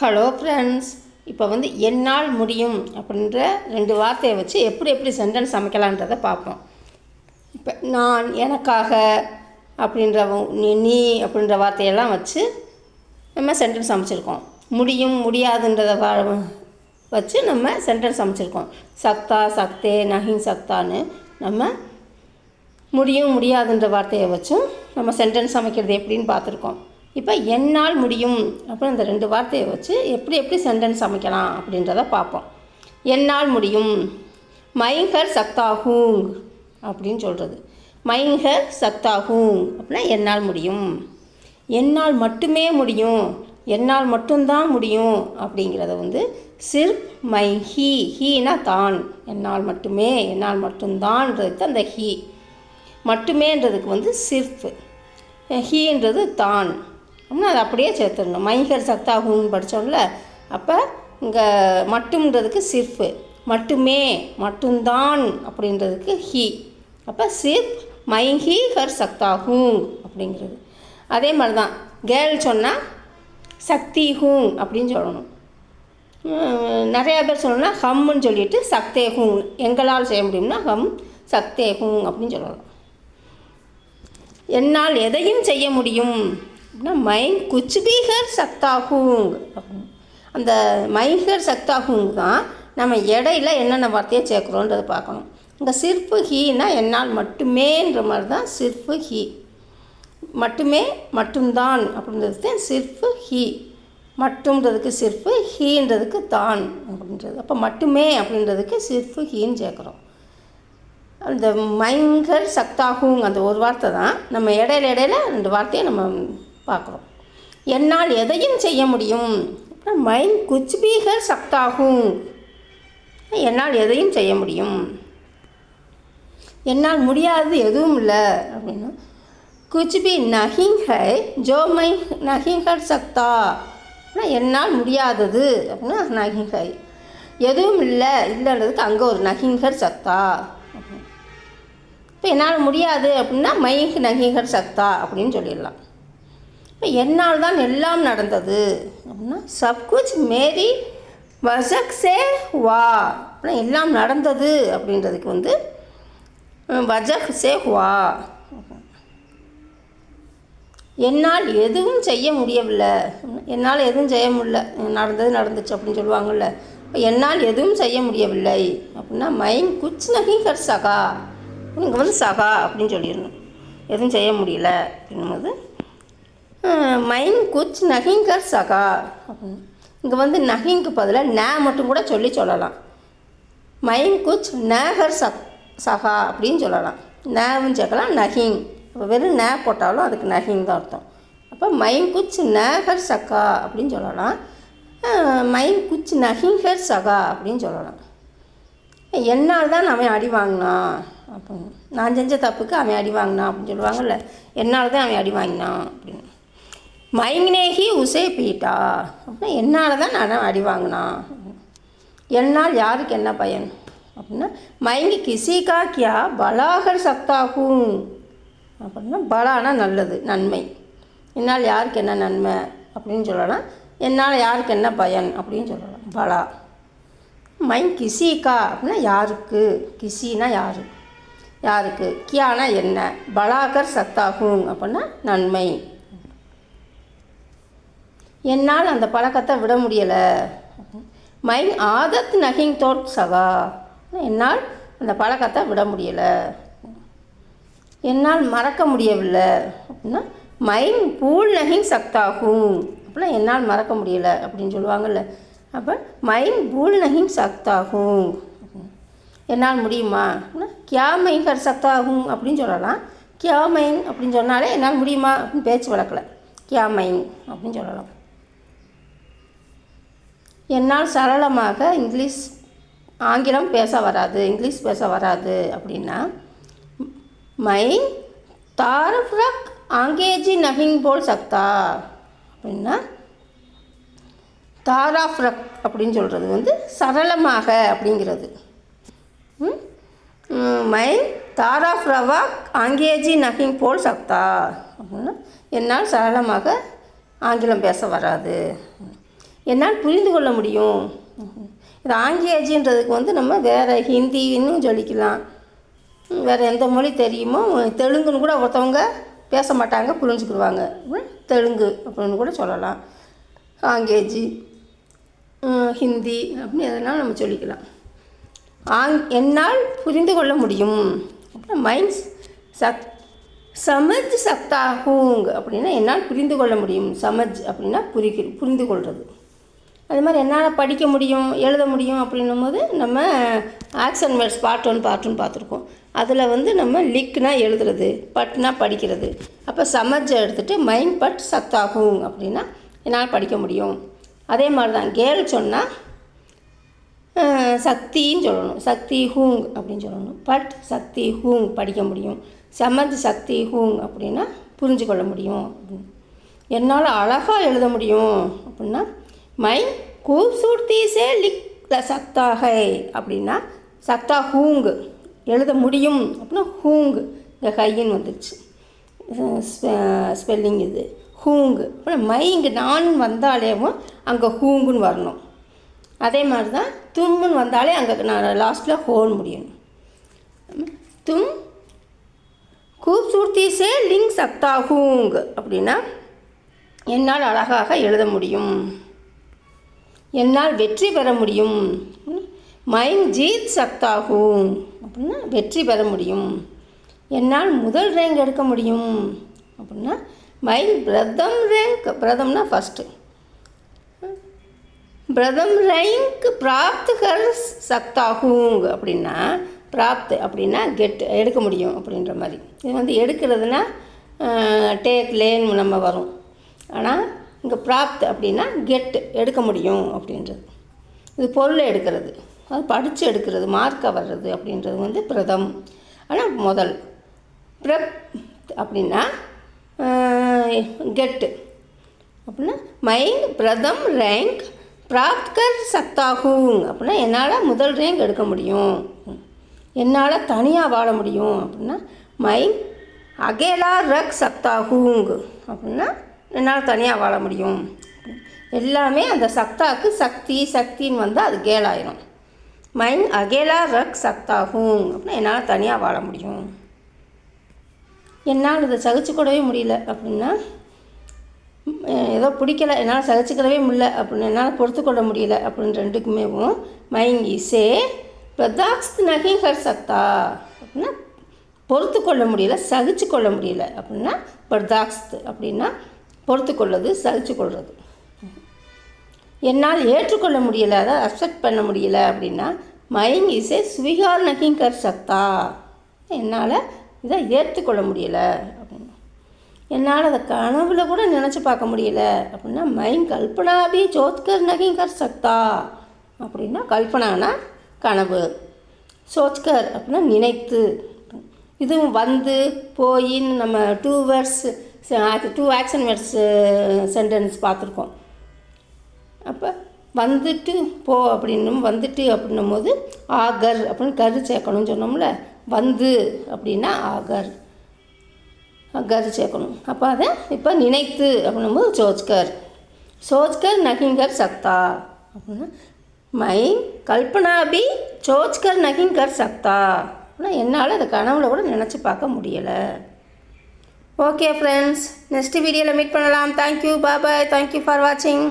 Hello friends இப்போ வந்து என்னால் முடியும் அப்படின்ற ரெண்டு வார்த்தையை வச்சு எப்படி எப்படி சென்டென்ஸ் அமைக்கலான்றதை பார்ப்போம். இப்போ நான் எனக்காக அப்படின்ற நீ நீ அப்படின்ற வார்த்தையெல்லாம் வச்சு நம்ம சென்டென்ஸ் அமைச்சிருக்கோம். முடியும் முடியாதுன்றதை வ- வச்சு நம்ம சென்டென்ஸ் அமைச்சிருக்கோம். சக்தா சக்தே நகின் சக்தான்னு நம்ம முடியும் முடியாதுன்ற வார்த்தையை வச்சும் நம்ம சென்டென்ஸ் அமைக்கிறது எப்படின்னு பார்த்துருக்கோம். இப்போ என்னால் முடியும். அப்படின்னு இந்த ரெண்டு வார்த்தையை வச்சு எப்படி எப்படி சென்டென்ஸ் அமைக்கலாம் அப்படின்றத பார்ப்போம். என்னால் முடியும். மைங்கர் சக்தாஹூங் அப்படின்னு சொல்கிறது மைங்கர் சக்தாஹூங் அப்படின்னா என்னால் முடியும். என்னால் மட்டுமே முடியும். என்னால் மட்டும்தான் முடியும் அப்படிங்கிறத வந்து சிர்ப் மை ஹீ ஹீனா தான். என்னால் மட்டுமே என்னால் மட்டும்தான்றதுக்கு அந்த ஹீ. மட்டுமேன்றதுக்கு வந்து சிர்ஃப் ஹீன்றது தான். அப்படின்னா அதை அப்படியே சேர்த்துடணும். மைகர் சத்தாகுன்னு படித்தோம்ல அப்போ இங்கே மட்டும்ன்றதுக்கு சிர்ஃபு மட்டுமே மட்டும்தான் அப்படின்றதுக்கு ஹி. அப்போ சிர்ப் மைஹி ஹர் சக்தாஹூங் அப்படிங்கிறது. அதே மாதிரி தான் கேர்ள் சொன்னால் சக்தி ஹூங் அப்படின்னு சொல்லணும். நிறையா பேர் சொல்லணும்னா ஹம்முன்னு சொல்லிட்டு சக்தே ஹூங் எங்களால் செய்ய முடியும்னா ஹம் சக்தே ஹூங் அப்படின்னு சொல்லலாம். என்னால் எதையும் செய்ய முடியும். அப்படின்னா மைண்ட் குச்பீகர் சக்தாகுங் அந்த மைஹர் சக்தாகுங்க தான் நம்ம இடையில என்னென்ன வார்த்தையை சேர்க்குறோன்றதை பார்க்கணும். இந்த சிற்பு ஹீனா என்னால் மட்டுமேன்ற மாதிரி தான் சிற்பு ஹீ. மட்டுமே மட்டும்தான் அப்படின்றது தான் சிற்பு ஹீ. மட்டும்ன்றதுக்கு சிற்பு ஹீன்றதுக்கு தான் அப்படின்றது. அப்போ மட்டுமே அப்படின்றதுக்கு சிற்பு ஹீன்னு சேர்க்குறோம். அந்த மைங்கர் சக்தாகுங் அந்த ஒரு வார்த்தை தான். நம்ம இடையில இடையில ரெண்டு வார்த்தையை நம்ம பார்க்குறோம். என்னால் எதையும் செய்ய முடியும். அப்புறம் குச் பீகர் சக்தாகும் என்னால் எதையும் செய்ய முடியும். என்னால் முடியாதது எதுவும் இல்லை அப்படின்னா குச் பி நஹிங் ஹை ஜோ மை நஹிங் ஹர் சக்தா என்னால் முடியாதது அப்படின்னா நஹிங் ஹை. எதுவும் இல்லை இல்லைன்றதுக்கு அங்கே ஒரு நஹிங்கர் சக்தா. இப்போ என்னால் முடியாது அப்படின்னா மைக் நகிகர் சக்தா அப்படின்னு சொல்லிடலாம். இப்போ என்னால் தான் எல்லாம் நடந்தது. அப்படின்னா சப்குச் மேரி வசக் வா. அப்படின்னா எல்லாம் நடந்தது அப்படின்றதுக்கு வந்து வஜக் சே வா. என்னால் எதுவும் செய்ய முடியவில்லை. என்னால் எதுவும் செய்ய முடியல. நடந்தது நடந்துச்சு அப்படின்னு சொல்லுவாங்கள்ல இப்போ என்னால் எதுவும் செய்ய முடியவில்லை. அப்படின்னா மைன் குச் நகிகர் சகா. இங்கே வந்து சகா அப்படின்னு சொல்லிடணும். எதுவும் செய்ய முடியல. அப்படின்னும்போது மைன் குச் நகிங்கர் சகா. அப்படின்னு இங்கே வந்து நகிங்க்கு பதிலாக நே மட்டும் கூட சொல்லி சொல்லலாம். மைன் குச் நேகர் சக் சகா அப்படின்னு சொல்லலாம். நேவும் சேர்க்கலாம் நஹிங் இப்போ வெறும் நே போட்டாலும் அதுக்கு நஹிங் தான் அர்த்தம். அப்போ மைன் குச் நேகர் சகா அப்படின்னு சொல்லலாம். அஹ், மைன் குச் நஹிங்கர் சகா அப்படின்னு சொல்லலாம். என்னால் தான் அவன் அடி வாங்கினான். அப்படின்னு நான் செஞ்ச தப்புக்கு அவன் அடி வாங்கினான் அப்படின்னு சொல்லுவாங்கல்ல. என்னால் தான் அவன் அடி வாங்கினான் அப்படின்னு. மைங்னேகி உசே பீட்டா. அப்படின்னா என்னால் தான் நான் அடி வாங்கினான் என்னால் யாருக்கு என்ன பயன்? அப்படின்னா மைங்கி கிசிகா கியா பலாகர் சக்தாகும் அப்படின்னா பலானா நல்லது நன்மை. என்னால் யாருக்கு என்ன நன்மை அப்படின்னு சொல்லலாம் என்னால் யாருக்கு என்ன பயன் அப்படின்னு சொல்லலாம். பலா. மைங் கிசிகா அப்படின்னா யாருக்கு? கிசினா யாரு? யாருக்கு? கியானா என்ன? பலாகர் சத்தாகும் அப்படின்னா நன்மை. என்னால் அந்த பழக்கத்தை விட முடியலை. மை ஆதத் நகிங் தோட் சகா என்னால் அந்த பழக்கத்தை விட முடியலை. என்னால் மறக்க முடியவில்லை. அப்படின்னா மைன் பூல் நகிங் சக்தாகும். அப்படின்னா என்னால் மறக்க முடியலை அப்படின்னு சொல்லுவாங்கள்ல அப்போ மைன் பூல் நகிங் சக்தாகும். என்னால் முடியுமா? கியா மைன் கர் சக்தாகும் அப்படின்னு சொல்லலாம். கியா மைன் அப்படின்னு சொன்னாலே என்னால் முடியுமா? அப்படின்னு பேச்சு வழக்கல. கியா மைன் அப்படின்னு சொல்லலாம். என்னால் சரளமாக இங்கிலீஷ் ஆங்கிலம் பேச வராது இங்கிலீஷ் பேச வராது அப்படின்னா மை தாரஃப்ரக் ஆங்கேஜி நகிங் போல் சக்தா அப்படின்னா தாராஃப்ரக் அப்படின்னு சொல்கிறது வந்து சரளமாக அப்படிங்கிறது ம்? ம், மை தாராஃப்ரவாக் ஆங்கேஜி நகிங் போல் சக்தா அப்படின்னா என்னால் சரளமாக ஆங்கிலம் பேச வராது என்னால் புரிந்து கொள்ள முடியும். இது ஆங்கிலேஜின்றதுக்கு வந்து நம்ம வேறு ஹிந்தின்னு சொல்லிக்கலாம். வேறு எந்த மொழி தெரியுமோ தெலுங்குன்னு கூட ஒருத்தவங்க பேச மாட்டாங்க புரிஞ்சுக்கிடுவாங்க. தெலுங்கு அப்படின்னு கூட சொல்லலாம். ஆங்கேஜி ஹிந்தி அப்படின்னு எதனாலும் நம்ம சொல்லிக்கலாம். ஆங் என்னால் புரிந்து கொள்ள முடியும். அப்புறம் மைண்ட்ஸ் சத் சமஜ் சக்தாகுங் அப்படின்னா என்னால் புரிந்து கொள்ள முடியும். சமஜ் அப்படின்னா புரிக்க புரிந்து கொள்வது அது மாதிரி என்னால் படிக்க முடியும் எழுத முடியும் அப்படின்னும் போது நம்ம action words part one part one பார்த்துருக்கோம். அதில் வந்து நம்ம லிக்னா எழுதுறது பட்னா படிக்கிறது. அப்போ சமஜை எடுத்துகிட்டு மைண்ட் பட் சத்தாகும் அப்படின்னா என்னால் படிக்க முடியும். அதே மாதிரி தான் கேள் சொன்னால் சக்தின்னு சொல்லணும். சக்தி ஹூங் அப்படின்னு சொல்லணும். பட் சக்தி ஹூங் படிக்க முடியும். சமஜ் சக்தி ஹூங் அப்படின்னா புரிஞ்சு கொள்ள முடியும். அப்படின்னு. என்னால் அழகாக எழுத முடியும் அப்படின்னா மை கூப்சூர்த்தி சே லிக் ல சத்தாகை அப்படின்னா சக்தா ஹூங் எழுத முடியும். அப்படின்னா ஹூங் இந்த ஹைன்னு வந்துடுச்சு ஸ்பெல்லிங் இது. ஹூங்கு. அப்புறம் மை இங்கே நான் வந்தாலேவும் அங்கே ஹூங்குன்னு வரணும். அதே மாதிரி தான் தும்முன்னு வந்தாலே அங்கே நான் லாஸ்ட்டில் ஹோன் முடியணும். தும் கூப் சே லிங் சக்தா ஹூங் அப்படின்னா என்னால் அழகாக எழுத முடியும். என்னால் வெற்றி பெற முடியும். மைன் ஜீத் சக்தாகும். அப்படின்னா வெற்றி பெற முடியும். என்னால் முதல் ரேங்க் எடுக்க முடியும். அப்படின்னா மைன் பிரதம் ரேங்க் பிரதம்னா ஃபஸ்ட்டு பிரதம் ரேங்க் பிராப்த் கர் சக்தாகுங் அப்படின்னா பிராப்த் அப்படின்னா கெட் எடுக்க முடியும் அப்படின்ற மாதிரி. இது வந்து எடுக்கிறதுனா டேக் லேன் நம்ம வரும். ஆனால் இங்கே ப்ராப்த் அப்படின்னா கெட்டு எடுக்க முடியும் அப்படின்றது. இது பொருளை எடுக்கிறது. அது படித்து எடுக்கிறது மார்க்கை வர்றது அப்படின்றது வந்து பிரதம். ஆனால் முதல். பிரப் அப்படின்னா கெட்டு அப்படின்னா மைண்ட் பிரதம் ரேங்க் பிராப்கர் சத்தாகும். அப்படின்னா என்னால் முதல் ரேங்க் எடுக்க முடியும். என்னால் தனியாக வாழ முடியும். அப்படின்னா மைண்ட் அகேலா ரக் சத்தாகுங் அப்படின்னா என்னால் தனியாக வாழ முடியும். எல்லாமே அந்த சக்தாவுக்கு சக்தி சக்தின்னு வந்தால் அது கேலாயிரும் மைண்ட் அகேலா ரக் சக்தாகும். அப்படின்னா என்னால் தனியாக வாழ முடியும். என்னால் இதை சகிச்சுக்கூடவே முடியல அப்படின்னா ஏதோ பிடிக்கல என்னால் சகிச்சுக்கிடவே முடியல அப்படின்னு என்னால் பொறுத்துக்கொள்ள முடியல அப்படின்னு ரெண்டுக்குமேவும் மைண்ட் இசே பிரதாக்ஸ் நகைகர் சக்தா. அப்படின்னா பொறுத்து கொள்ள முடியல சகிச்சு கொள்ள முடியல அப்படின்னா பர்தாக்ஸ்த். அப்படின்னா பொறுத்து கொள்வது சகிச்சு கொள்வது என்னால் ஏற்றுக்கொள்ள முடியலை அதை அக்செப்ட் பண்ண முடியல அப்படின்னா மைங் இசே ஸ்வீகார் நகிங்கர் சக்தா என்னால் இதை ஏற்றுக்கொள்ள முடியலை அப்படின்னு. என்னால் அதை கனவுல கூட நினச்சி பார்க்க முடியல அப்படின்னா மைன் கல்பனாபி ஜோத்கர் நகிங்கர் சக்தா அப்படின்னா கல்பனானா கனவு. சோத்கர் அப்படின்னா நினைத்து. இதுவும் வந்து போயின்னு நம்ம two words two action words sentence பார்த்துருக்கோம். அப்போ வந்துட்டு போ அப்படின்னும் வந்துட்டு அப்படின்னும் போது ஆகர் அப்படின்னு கரு சேர்க்கணும்னு சொன்னோம்ல வந்து அப்படின்னா ஆகர் கரு சேர்க்கணும். அப்போ அதை இப்போ நினைத்து அப்படின்னும்போது சோச்கர் சோச்கர் நகிங்கர் சக்தா அப்படின்னா மை கல்பனாபி சோச்கர் நகிங்கர் சக்தா அப்படின்னா என்னால் அதை கனவுல கூட நினச்சி பார்க்க முடியலை. ஓகே ஃப்ரெண்ட்ஸ் நெக்ஸ்ட் வீடியோவில் மீட் பண்ணலாம். Thank you bye bye thank you for வாட்சிங்